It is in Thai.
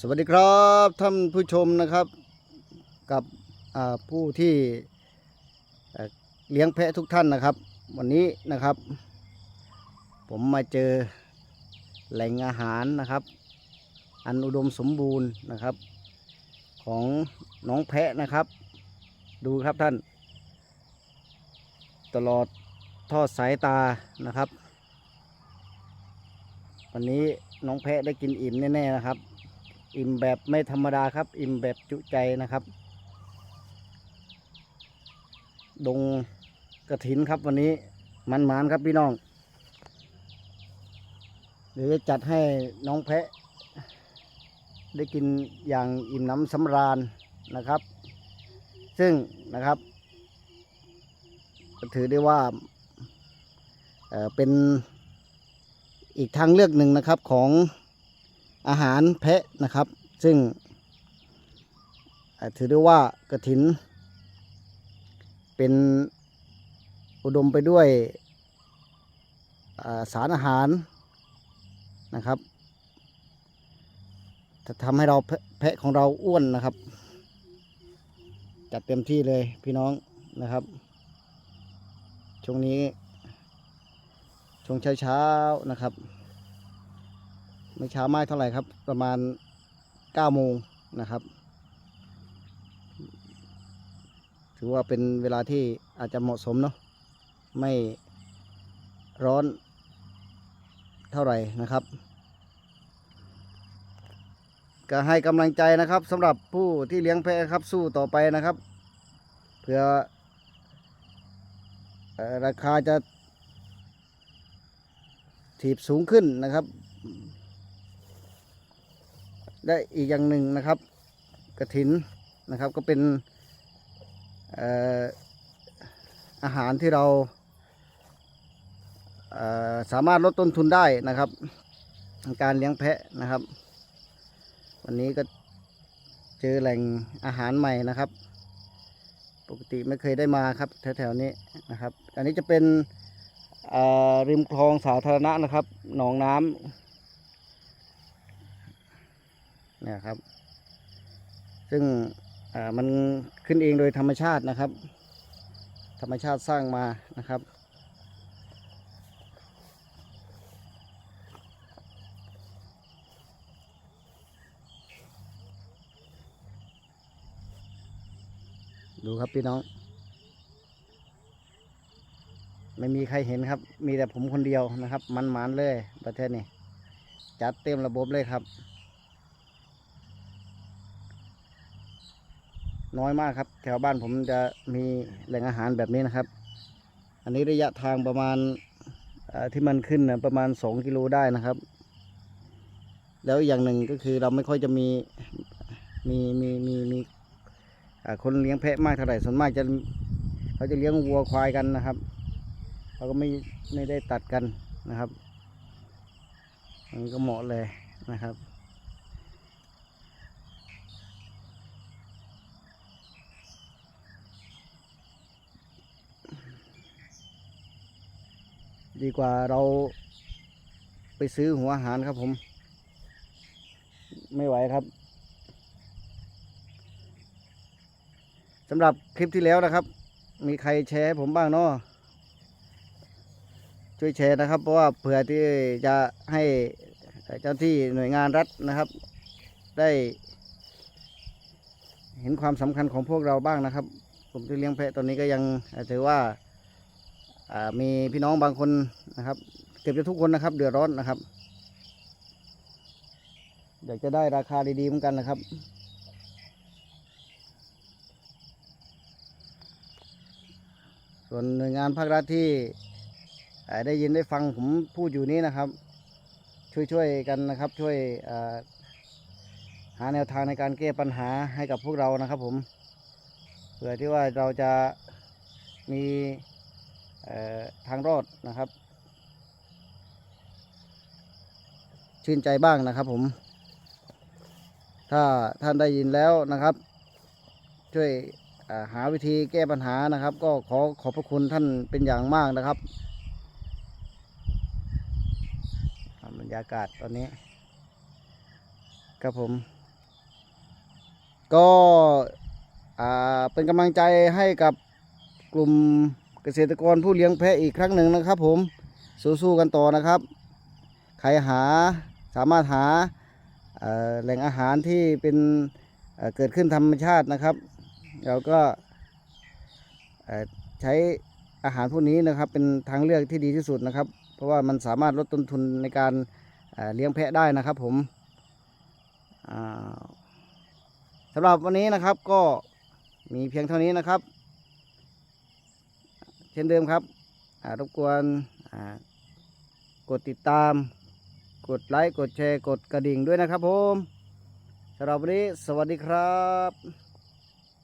สวัสดีครับท่านผู้ชมนะครับกับผู้ที่เอ่อเลี้ยงแพะทุกท่านนะครับ วันนี้นะครับ ผมมาเจอแหล่งอาหารนะครับ อันอุดมสมบูรณ์นะครับ ของน้องแพะนะครับ ดูครับท่าน ตลอดทอดสายตานะครับ วันนี้น้องแพะได้กินอิ่มแน่ๆนะครับ อิ่มแบบไม่ธรรมดาครับ อิ่มแบบจุใจนะครับ ดงกระถินครับวันนี้มันหมานครับพี่น้อง เดี๋ยวจะจัดให้น้องแพะ ได้กินอย่างอิ่มน้ำสำราญนะครับ ซึ่งนะครับถือได้ว่าเเป็นอีกทางเลือกหนึ่งนะครับของ อาหารแพะนะครับ ซึ่งถือได้ว่ากระถิน เป็นอุดมไปด้วยาสารอาหารนะครับจะทำให้เราแพะของเราอ้วนนะครับ จัดเต็มที่เลยพี่น้องนะครับ ช่วงนี้ช่วงเช้าๆนะครับ ไม่เช้ามากเท่าไหร่ครับ ประมาณ9โมงนะครับ ถือว่าเป็นเวลาที่อาจจะเหมาะสมเนาะไม่ร้อนเท่าไหร่นะครับ ก็ให้กำลังใจนะครับสำหรับผู้ที่เลี้ยงแพะครับสู้ต่อไปนะครับเพื่อราคาจะถีบสูงขึ้นนะครับ และอีกอย่างหนึ่งนะครับกระถินนะครับก็เป็นอาหารที่เราสามารถลดต้นทุนได้นะครับการเลี้ยงแพะนะครับ วันนี้ก็เจอแหล่งอาหารใหม่นะครับ ปกติไม่เคยได้มาครับแถวๆนี้นะครับ อันนี้จะเป็นริมคลองสาธารณะนะครับ หนองน้ำ เนี่ยครับ ซึ่งมันขึ้นเองโดยธรรมชาตินะครับ ธรรมชาติสร้างมานะครับ ดูครับพี่น้อง ไม่มีใครเห็นครับ มีแต่ผมคนเดียวนะครับ มันหมานๆเลยประเทศนี้ จัดเต็มระบบเลยครับ น้อยมากครับ แถวบ้านผมจะมีแหล่งอาหารแบบนี้นะครับ อันนี้ระยะทางประมาณที่มันขึ้นนะประมาณ 2 กิโลได้นะครับ แล้วอย่างหนึ่งก็คือเราไม่ค่อยจะมีมีมีมีมีคนเลี้ยงแพะมากเท่าไหร่ส่วนมากจะเขาจะเลี้ยงวัวควายกันนะครับเขาก็ไม่ไม่ได้ตัดกันนะครับอันนี้ก็เหมาะเลยนะครับ ดีกว่าเราไปซื้อหัวอาหารครับผม ไม่ไหวครับสำหรับคลิปที่แล้วนะครับ มีใครแชร์ให้ผมบ้างเนาะช่วยแชร์นะครับ เพราะว่าเผื่อที่จะให้เจ้าที่หน่วยงานรัฐนะครับ ได้ เห็นความสำคัญของพวกเราบ้างนะครับ ผมที่เลี้ยงแพะตอนนี้ก็ยังถือว่า มีพี่น้องบางคนนะครับเก็บจะทุกคนนะครับ เดือดร้อนนะครับ อยากจะได้ราคาดีๆเหมือนกันนะครับส่วนหน่วยงานภาครัฐที่ได้ยินได้ฟังผมพูดอยู่นี้นะครับ ช่วยๆกันนะครับช่วยาหาแนวทางในการแก้ปัญหาให้กับพวกเรานะครับผมเพื่อที่ว่าเราจะมี ทางรอดนะครับ ชื่นใจบ้างนะครับผม ถ้าท่านได้ยินแล้วนะครับ ช่วยาหาวิธีแก้ปัญหานะครับ ก็ขอขอบพระคุณท่านเป็นอย่างมากนะครับบรรยากาศตอนนี้ครับผม ก็เป็นกำลังใจให้กับกลุ่ม เกษตรกรผู้เลี้ยงแพะอีกครั้งหนึ่งนะครับผมสู้ๆกันต่อนะครับ ใครหาสามารถหาแหล่งอาหารที่เป็นเเกิดขึ้นธรรมชาตินะครับเราก็ใช้อาหารพวกนี้นะครับเป็นทางเลือกที่ดีที่สุดนะครับ เพราะว่ามันสามารถลดต้นทุนในการเเลี้ยงแพะได้นะครับผมสำหรับวันนี้นะครับก็มีเพียงเท่านี้นะครับ ช่นเดิมครับรบกวนกดติดตาม กดไลค์ กดแชร์ กดกระดิ่งด้วยนะครับผมสำหรับวันนี้ สวัสดีครับ